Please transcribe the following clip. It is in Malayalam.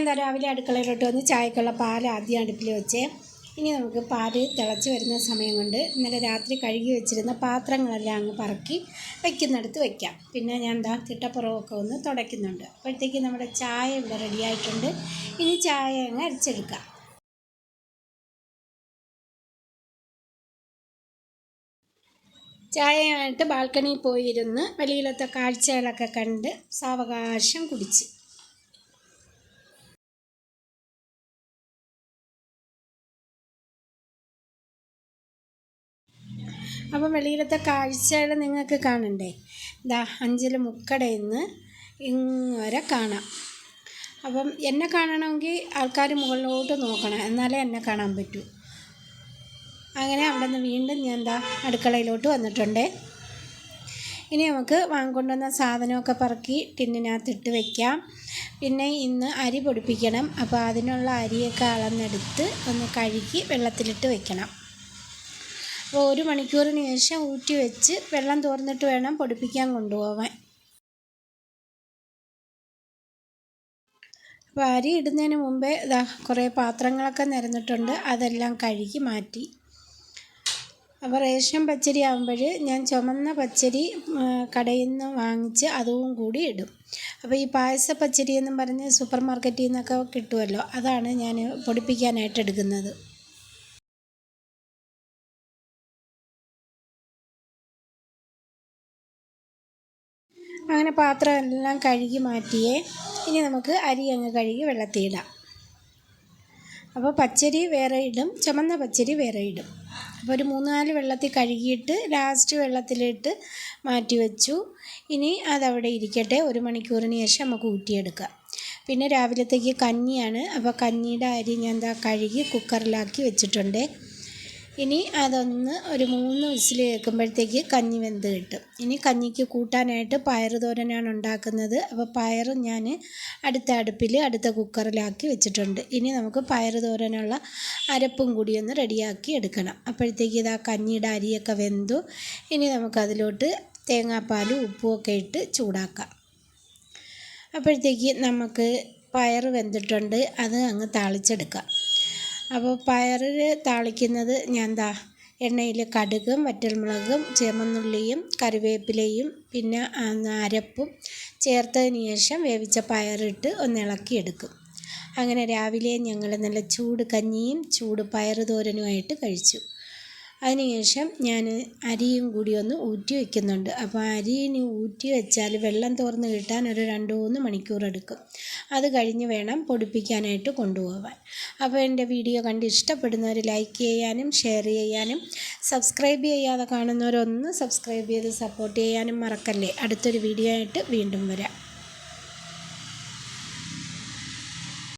എന്താ രാവിലെ അടുക്കളയിലോട്ട് വന്ന് ചായക്കുള്ള പാൽ ആദ്യം അടുപ്പിൽ വെച്ച്. ഇനി നമുക്ക് പാൽ തിളച്ച് വരുന്ന സമയം കൊണ്ട് ഇന്നലെ രാത്രി കഴുകി വെച്ചിരുന്ന പാത്രങ്ങളെല്ലാം അങ്ങ് പറക്കി വയ്ക്കുന്നിടത്ത് വയ്ക്കാം പിന്നെ ഞാൻ എന്താ തിട്ടപ്പുറമൊക്കെ ഒന്ന് തുടയ്ക്കുന്നുണ്ട്. അപ്പോഴത്തേക്ക് നമ്മുടെ ചായ ഇവിടെ റെഡിയായിട്ടുണ്ട് ഇനി ചായ അങ്ങ് അരിച്ചെടുക്കാം. ചായയായിട്ട് ബാൽക്കണിയിൽ പോയിരുന്ന് വെളിയിലത്തെ കാഴ്ചകളൊക്കെ കണ്ട് സാവകാശം കുടിച്ച്. അപ്പം വെളിയിലത്തെ കാഴ്ചകൾ നിങ്ങൾക്ക് കാണണ്ടേ? ഇതാ അഞ്ചിൽ മുക്കടയിൽ നിന്ന് ഇങ്ങനെ കാണാം. അപ്പം എന്നെ കാണണമെങ്കിൽ ആൾക്കാർ മുകളിലോട്ട് നോക്കണം. എന്നാലേ എന്നെ കാണാൻ പറ്റൂ. അങ്ങനെ അവിടെ നിന്ന് വീണ്ടും ഞാൻ എന്താ അടുക്കളയിലോട്ട് വന്നിട്ടുണ്ട്. ഇനി നമുക്ക് വാങ്ങിക്കൊണ്ടുവന്ന സാധനമൊക്കെ പറക്കി ടിന്നിനകത്തിട്ട് വെക്കാം. പിന്നെ ഇന്ന് അരി പൊടിപ്പിക്കണം. അപ്പോൾ അതിനുള്ള അരിയൊക്കെ അളന്നെടുത്ത് ഒന്ന് കഴുകി വെള്ളത്തിലിട്ട് വെക്കണം. അപ്പോൾ ഒരു മണിക്കൂറിന് ശേഷം ഊറ്റി വെച്ച് വെള്ളം തോർന്നിട്ട് വേണം പൊടിപ്പിക്കാൻ കൊണ്ടുപോകാൻ അപ്പോൾ അരി ഇടുന്നതിന് മുമ്പേ ഇതാ കുറേ പാത്രങ്ങളൊക്കെ നിരന്നിട്ടുണ്ട്. അതെല്ലാം കഴുകി മാറ്റി. അപ്പോൾ റേഷൻ പച്ചരി ആകുമ്പോൾ ഞാൻ ചുമന്ന പച്ചരി കടയിൽ നിന്ന് വാങ്ങിച്ച് അതും കൂടി ഇടും. അപ്പോൾ ഈ പായസ പച്ചരി എന്നും പറഞ്ഞ് സൂപ്പർ മാർക്കറ്റിൽ നിന്നൊക്കെ കിട്ടുമല്ലോ അതാണ് ഞാൻ പൊടിപ്പിക്കാനായിട്ട് എടുക്കുന്നത്. അങ്ങനെ പാത്രം എല്ലാം കഴുകി മാറ്റിയേ ഇനി നമുക്ക് അരി അങ്ങ് കഴുകി വെള്ളത്തിൽ ഇടാം. അപ്പോൾ പച്ചരി വേറെ ഇടും ചുമന്ന പച്ചരി വേറെ ഇടും. അപ്പോൾ ഒരു മൂന്ന് നാല് വെള്ളത്തിൽ കഴുകിയിട്ട് ലാസ്റ്റ് വെള്ളത്തിലിട്ട് മാറ്റി വെച്ചു. ഇനി അതവിടെ ഇരിക്കട്ടെ ഒരു മണിക്കൂറിന് ശേഷം നമുക്ക് ഊറ്റിയെടുക്കാം. പിന്നെ രാവിലത്തേക്ക് കഞ്ഞിയാണ്. അപ്പോൾ കഞ്ഞിയുടെ അരി ഞാൻ എന്താ കഴുകി കുക്കറിലാക്കി വെച്ചിട്ടുണ്ട്. ഇനി അതൊന്ന് ഒരു മൂന്ന് വിസിൽ കേൾക്കുമ്പോഴത്തേക്ക് കഞ്ഞി വെന്ത് കിട്ടും. ഇനി കഞ്ഞിക്ക് കൂട്ടാനായിട്ട് പയർ തോരനാണ് ഉണ്ടാക്കുന്നത്. അപ്പോൾ പയർ ഞാൻ അടുത്ത അടുപ്പിൽ അടുത്ത കുക്കറിലാക്കി വെച്ചിട്ടുണ്ട്. ഇനി നമുക്ക് പയർ തോരനുള്ള അരപ്പും കൂടി ഒന്ന് റെഡിയാക്കി എടുക്കണം. അപ്പോഴത്തേക്ക് ഇത് ആ കഞ്ഞിയുടെ അരിയൊക്കെ വെന്തു. ഇനി നമുക്കതിലോട്ട് തേങ്ങാപ്പാലും ഉപ്പും ഒക്കെ ഇട്ട് ചൂടാക്കാം. അപ്പോഴത്തേക്ക് നമുക്ക് പയർ വെന്തിട്ടുണ്ട്. അത് അങ്ങ് താളിച്ചെടുക്കാം. അപ്പോൾ പയർ താളിക്കുന്നത് ഞാൻ എന്താ എണ്ണയിൽ കടുകും വറ്റൽമുളകും ചുമന്നുള്ളിയും കറിവേപ്പിലയും പിന്നെ അരപ്പും ചേർത്തതിന് ശേഷം വേവിച്ച പയറിട്ട് ഒന്ന് ഇളക്കിയെടുക്കും. അങ്ങനെ രാവിലെ ഞങ്ങൾ നല്ല ചൂട് കഞ്ഞിയും ചൂട് പയറ് തോരനുമായിട്ട് കഴിച്ചു. അതിനുശേഷം ഞാൻ അരിയും കൂടി ഒന്ന് ഊറ്റി വയ്ക്കുന്നുണ്ട് അപ്പോൾ അരിന് ഊറ്റി വെച്ചാൽ വെള്ളം തോർന്ന് കിട്ടാൻ ഒരു രണ്ട് മൂന്ന് മണിക്കൂർ എടുക്കും. അത് കഴിഞ്ഞ് വേണം പൊടിപ്പിക്കാനായിട്ട് കൊണ്ടുപോകാൻ അപ്പോൾ എന്റെ വീഡിയോ കണ്ട് ഇഷ്ടപ്പെടുന്നവർ ലൈക്ക് ചെയ്യാനും ഷെയർ ചെയ്യാനും സബ്സ്ക്രൈബ് ചെയ്യാതെ കാണുന്നവരൊന്ന് സബ്സ്ക്രൈബ് ചെയ്ത് സപ്പോർട്ട് ചെയ്യാനും മറക്കല്ലേ. അടുത്തൊരു വീഡിയോ ആയിട്ട് വീണ്ടും വരാം.